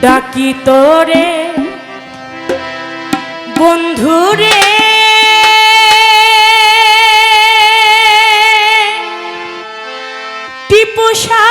ডাকি তোরে। বন্ধুরে টিপুষা